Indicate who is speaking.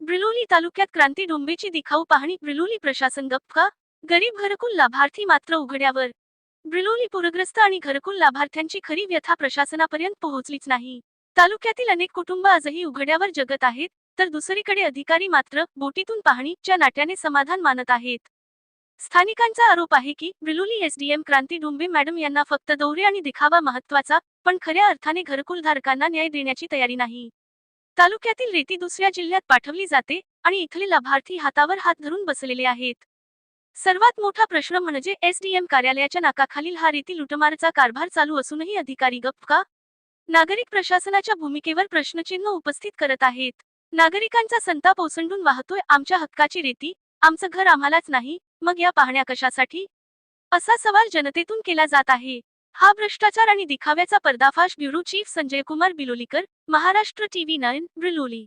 Speaker 1: ब्रिलोली तालुक्यात क्रांती डोंबेची दिखाऊ पाहणी ब्रिलोली प्रशासन गप्पा गरीब घरकुल लाभार्थी मात्र उघड्यावर. ब्रिलोली पूरग्रस्त आणि घरकुल लाभार्थ्यांची खरी व्यथा प्रशासनापर्यंत पोहोचलीच नाही. तालुक्यातील अनेक कुटुंब आजही उघड्यावर जगत आहेत तर दुसरीकडे अधिकारी मात्र बोटीतून पाहणीच्या नाट्याने समाधान मानत आहेत. स्थानिकांचा आरोप आहे की विलुली एसडीएम क्रांती डुंबे मॅडम यांना फक्त दौरे आणि दिखावा महत्त्वाचा पण खऱ्या अर्थाने घरकुल धारकांना न्याय देण्याची तयारी नाही. तालुक्यातील रेती दुसऱ्या जिल्ह्यात पाठवली जाते आणि इथले लाभार्थी हातावर हात धरून बसलेले आहेत. सर्वात मोठा प्रश्न म्हणजे एसडीएम कार्यालयाच्या नाकाखालील हा रेती लुटमारचा कारभार चालू असूनही अधिकारी गप्प का? नागरिक प्रशासनाच्या भूमिकेवर प्रश्नचिन्ह उपस्थित करत आहेत. नागरिकांचा संताप ओसंडून वाहतोय आमच्या हक्काची रेती आमचं घर आम्हालाच नाही मग या पाहण्या कशासाठी? असा सवाल जनतेतून केला जात आहे. हा भ्रष्टाचार आणि दिखाव्याचा पर्दाफाश bureau chief Sanjay Kumar Bilolikar Maharashtra TV nine Biloli.